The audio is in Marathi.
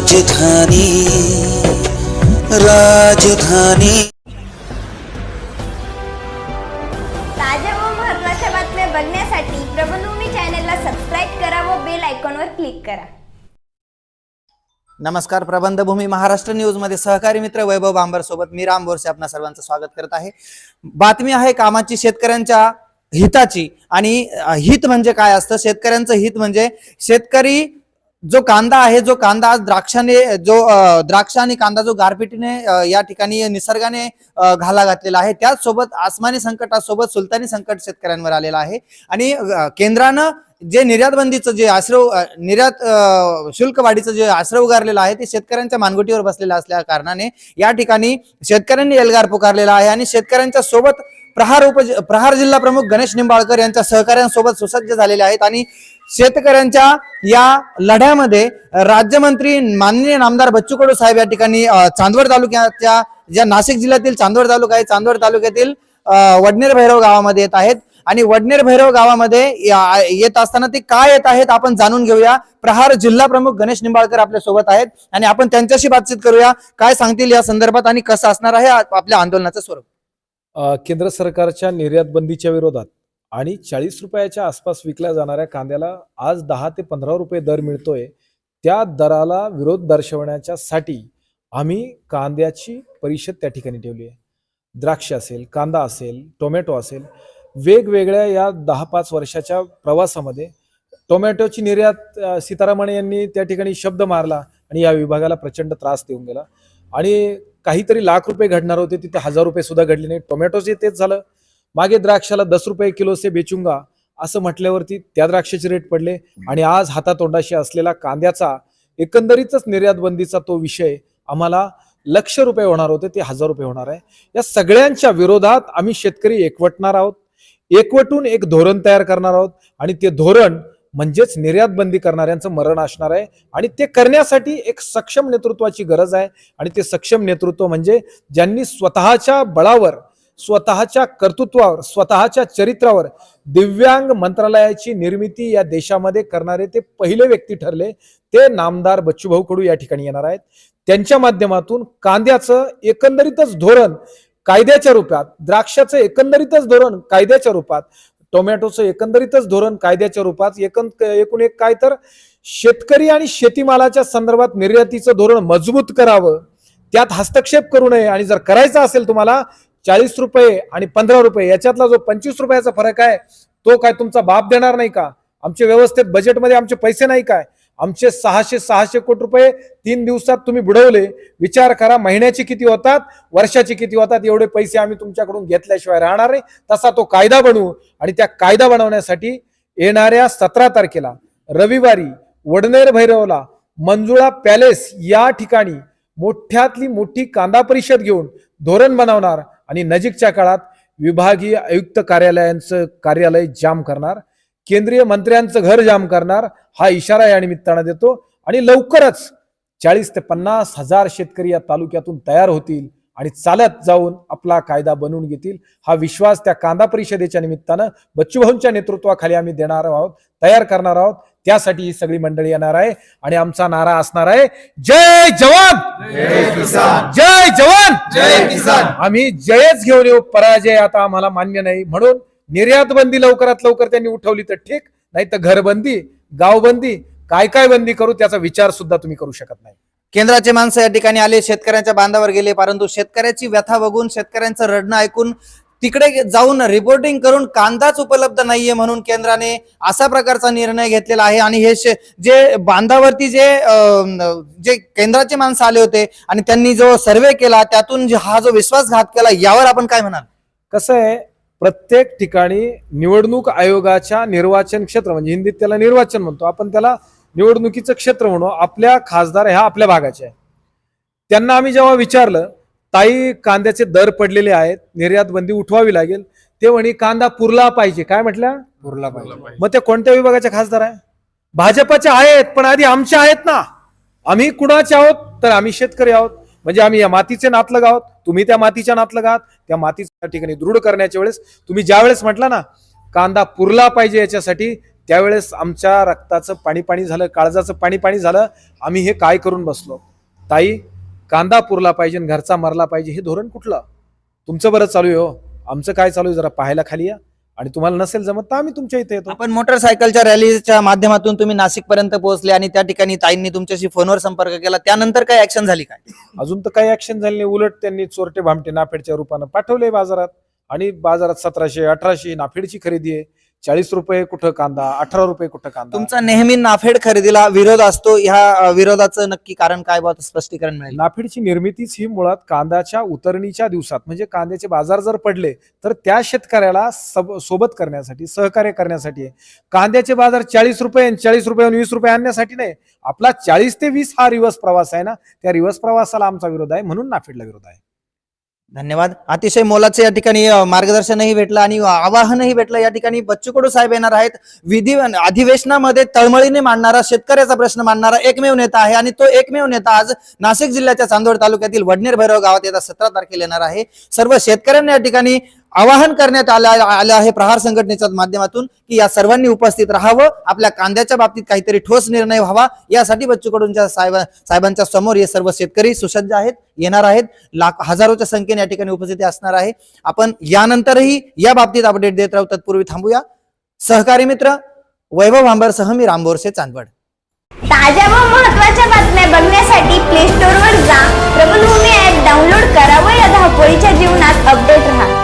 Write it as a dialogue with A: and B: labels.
A: राजधानी राजधानी।
B: ताज्या व महत्त्वाच्या बातम्या बघण्यासाठी प्रबलभूमी चॅनलला सबस्क्राईब करा व बेल आयकॉनवर क्लिक करा.
C: नमस्कार प्रबंधभूमी महाराष्ट्र न्यूजमध्ये सहकारी मित्र वैभव बांबर सोबत मी राम बोरसे आपणा सर्वांचं स्वागत करत आहे. बातमी आहे कामाची शेतकऱ्यांच्या हिताची आणि हित म्हणजे काय असतं? शेतकऱ्यांचं हित म्हणजे शेतकरी जो कांदा आहे जो कांदा आज द्राक्षाने जो द्राक्ष आणि कांदा जो गारपिटीने या ठिकाणी निसर्गाने घाला घातलेला आहे. त्याचसोबत आसमानी संकटासोबत सुलतानी संकट शेतकऱ्यांवर आलेला आहे. आणि केंद्रानं जे निर्यात बंदीचं जे आश्रव निर्यात शुल्क वाढीचं जे आश्रय उगारलेलं आहे ते शेतकऱ्यांच्या मानगुटीवर बसलेलं असल्या कारणाने या ठिकाणी शेतकऱ्यांनी एल्गार पुकारलेला आहे. आणि शेतकऱ्यांच्या सोबत प्रहार उप प्रहार जिल्हा प्रमुख गणेश निंबाळकर यांच्या सहकाऱ्यांसोबत सुसज्ज झालेले आहेत आणि शेतकऱ्यांच्या या लढ्यामध्ये राज्यमंत्री माननीय नामदार बच्चू कडू साहेब या ठिकाणी चांदवड तालुक्याच्या ज्या नाशिक जिल्ह्यातील चांदवड तालुका आहे चांदवड तालुक्यातील वडनेर भैरव गावामध्ये येत आहेत. आणि वडनेर भैरव गावामध्ये येत असताना ते काय येत आहेत आपण जाणून घेऊया. प्रहार जिल्हा प्रमुख गणेश निंबाळकर आपल्यासोबत आहेत आणि आपण त्यांच्याशी बातचीत करूया. काय सांगतील या संदर्भात आणि कसं असणार आहे आपल्या आंदोलनाचं स्वरूप?
D: केंद्र सरकारच्या निर्यात बंदीच्या विरोधात आणि चाळीस रुपयाच्या आसपास विकल्या जाणाऱ्या कांद्याला आज दहा ते पंधरा रुपये दर मिळतोय. त्या दराला विरोध दर्शवण्याच्या साठी आम्ही कांद्याची परिषद त्या ठिकाणी ठेवली आहे. द्राक्ष असेल कांदा असेल टोमॅटो असेल वेगवेगळ्या या दहा पाच वर्षाच्या प्रवासामध्ये टोमॅटोची निर्यात सीतारामन यांनी त्या ठिकाणी शब्द मारला आणि या विभागाला प्रचंड त्रास देऊन गेला. आणि काहीतरी लाख रुपये घडणार होते तिथे हजार रुपये सुद्धा घडले नाही. टोमॅटोचे तेच झालं. मागे द्राक्षाला दस रुपये किलो से बेचुंगा असं म्हटल्यावरती त्या द्राक्षाचे रेट पडले. आणि आज हातातोंडाशी असलेला कांद्याचा एकंदरीतच निर्यात बंदीचा तो विषय आम्हाला लक्ष रुपये होणार होते ते हजार रुपये होणार आहे. या सगळ्यांच्या विरोधात आम्ही शेतकरी एकवटणार आहोत. एकवटून एक धोरण तयार करणार आहोत. आणि ते धोरण म्हणजेच निर्यात बंदी करणाऱ्यांचं मरण असणार आहे. आणि ते करण्यासाठी एक सक्षम नेतृत्वाची गरज आहे. आणि ते सक्षम नेतृत्व म्हणजे ज्यांनी स्वतःच्या बळावर स्वतःच्या कर्तृत्वावर स्वतःच्या चरित्रावर दिव्यांग मंत्रालयाची निर्मिती या देशामध्ये करणारे ते पहिले व्यक्ती ठरले. ते नामदार बच्चूभाऊ कडू या ठिकाणी येणार आहेत. त्यांच्या माध्यमातून कांद्याचं एकंदरीतच धोरण कायद्याच्या रूपात द्राक्षाचं एकंदरीतच धोरण कायद्याच्या रूपात टोमॅटोचं एकंदरीतच धोरण कायद्याच्या रूपात एकंद एकूण एक काय तर शेतकरी आणि शेतीमालाच्या संदर्भात निर्यातीचं धोरण मजबूत करावं त्यात हस्तक्षेप करू नये आणि जर करायचं असेल तुम्हाला चाळीस रुपये आणि पंधरा रुपये याच्यातला जो पंचवीस रुपयाचा फरक आहे तो काय तुमचा बाप देणार नाही का? आमच्या व्यवस्थेत बजेटमध्ये आमचे पैसे नाही काय? आमचे सहाशे सहाशे कोटी रुपये तीन दिवसात तुम्ही बुडवले. विचार करा महिन्याचे किती होतात वर्षाचे किती होतात एवढे पैसे आम्ही तुमच्याकडून घेतल्याशिवाय राहणार नाही. तसा तो कायदा बनवू. आणि त्या कायदा बनवण्यासाठी येणाऱ्या सतरा तारखेला रविवारी वडनेर भैरवला मंजुळा पॅलेस या ठिकाणी मोठ्यातली मोठी कांदा परिषद घेऊन धोरण बनवणार आणि नजीकच्या काळात विभागीय आयुक्त कार्यालयांचं कार्यालय जाम करणार. केंद्रीय मंत्र्यांचं घर जाम करणार. हा इशारा या निमित्तानं देतो. आणि लवकरच चाळीस ते पन्नास हजार शेतकरी या तालुक्यातून तयार होतील आणि चालत जाऊन आपला कायदा बनवून घेतील. हा विश्वास त्या कांदा परिषदेच्या निमित्तानं बच्चूभाऊंच्या नेतृत्वाखाली आम्ही देणार आहोत तयार करणार आहोत. त्यासाठी ही सगळी मंडळी येणार आहे आणि आमचा नारा असणार आहे. जय जवान! जय जवान!
E: जय किसान.
D: आम्ही जयच घेऊन येऊ. पराजय आता आम्हाला मान्य नाही. म्हणून निर्यात बंदी लवकरात लवकर त्यांनी उठवली तर ठीक नाही तर घरबंदी गावबंदी काय काय बंदी करू त्याचा विचार सुद्धा तुम्ही करू शकत नाही.
C: केंद्राचे माणसं या ठिकाणी आले शेतकऱ्यांच्या बांधावर गेले परंतु शेतकऱ्याची व्यथा बघून शेतकऱ्यांचं रडणं ऐकून तिकडे जाऊन रिपोर्टिंग करून कांदाच उपलब्ध नाहीये म्हणून केंद्राने असा प्रकारचा निर्णय घेतलेला आहे. आणि हे जे बांधावरती जे जे केंद्राचे माणसं आले होते आणि त्यांनी जो सर्वे केला त्यातून हा जो विश्वासघात केला यावर आपण काय म्हणाल?
D: कसं आहे प्रत्येक ठिकाणी निवडणूक आयोगाच्या निर्वाचन क्षेत्र म्हणजे हिंदीत त्याला निर्वाचन म्हणतो. आपण त्याला निवडणुकीचं क्षेत्र म्हणू. आपल्या खासदार ह्या आपल्या भागाचे आहे त्यांना आम्ही जेव्हा विचारलं ताई कांद्याचे दर पडलेले आहेत निर्यात बंदी उठवावी लागेल. ते म्हणे कांदा पुरला पाहिजे. काय म्हटल्या?
E: पुरला पाहिजे.
D: मग ते कोणत्या विभागाचे खासदार आहे? भाजपचे आहेत पण आधी आमचे आहेत ना. आम्ही कुणाचे आहोत? तर आम्ही शेतकरी आहोत. म्हणजे आम्ही या मातीचे नातलग आहोत. तुम्ही त्या मातीच्या नातलं आहात त्या मातीच्या ठिकाणी दृढ करण्याच्या वेळेस तुम्ही ज्या वेळेस म्हटला ना कांदा पुरला पाहिजे याच्यासाठी त्यावेळेस आमच्या रक्ताचं पाणी पाणी झालं काळजाचं पाणी पाणी झालं आम्ही हे काय करून बसलो? ताई कांदा पुरला पाहिजे घरचा मरला पाहिजे हे धोरण कुठलं? तुमचं बरं चालू आहे हो. आमचं काय चालू आहे जरा पाहायला खाली या. आणि तुम्हाला नसेल जमत तर आम्ही तुमच्या इथे येतो.
C: आपण मोटरसायकलच्या रॅलीच्या माध्यमातून तुम्ही नाशिक पर्यंत पोहोचले आणि त्या ठिकाणी ताईंनी तुमच्याशी फोनवर संपर्क केला. त्यानंतर काय ऍक्शन झाली काय?
D: अजून तर काही ऍक्शन झाली नाही. उलट त्यांनी चोरटे भामटे नाफेडच्या रूपानं पाठवले बाजारात. आणि बाजारात सतराशे अठराशे नाफेडची खरेदी आहे. चाळीस रुपये कुठं कांदा अठरा रुपये कुठं कांदा?
C: तुमचा नेहमी नाफेड खरेदीला विरोध असतो. ह्या विरोधाचं नक्की कारण काय बा? स्पष्टीकरण मिळेल.
D: नाफेडची निर्मितीच ही मुळात कांद्याच्या उतरणीच्या दिवसात म्हणजे कांद्याचे बाजार जर पडले तर त्या शेतकऱ्याला सब- सोबत करण्यासाठी सहकार्य करण्यासाठी आहे. कांद्याचे बाजार चाळीस रुपये चाळीस रुपये आणि वीस रुपये आणण्यासाठी नाही. आपला चाळीस ते वीस हा रिवर्स प्रवास आहे ना? त्या रिवर्स प्रवासाला आमचा विरोध आहे म्हणून नाफेडला विरोध आहे.
C: धन्यवाद. अतिशय मोलाचं या ठिकाणी मार्गदर्शनही भेटलं आणि आवाहनही भेटलं. या ठिकाणी बच्चू कडू साहेब येणार आहेत. विधी अधिवेशनामध्ये तळमळीने मांडणारा शेतकऱ्याचा प्रश्न मांडणारा एकमेव नेता आहे आणि तो एकमेव नेता आज नाशिक जिल्ह्याच्या चांदोड तालुक्यातील वडनेर भैरव गावात येत्या सतरा तारखेला येणार आहे. सर्व शेतकऱ्यांना या ठिकाणी आवाहन करण्यात आलं आलं आहे प्रहार संघटनेच्या माध्यमातून की या सर्वांनी उपस्थित राहावं आपल्या कांद्याच्या बाबतीत काहीतरी ठोस निर्णय व्हावा यासाठी बच्चू कडूंच्या साहेब साहेबांच्या समोर हे सर्व शेतकरी सुसज्ज आहेत येणार आहेत लाख हजारोच्या संख्येने या ठिकाणी उपस्थिती असणार आहे. आपण यानंतरही या बाबतीत अपडेट देत राहू तत्पूर्वी थांबूया. सहकारी मित्र वैभव आंबरसह मी रामबोरसे चांदवड.
B: ताज्या व महत्त्वाच्या बातम्या बघण्यासाठी प्ले स्टोअर वर जा. प्रबलभूमी ऍप डाउनलोड करा व या धावपळीच्या जीवनात अपडेट राहा.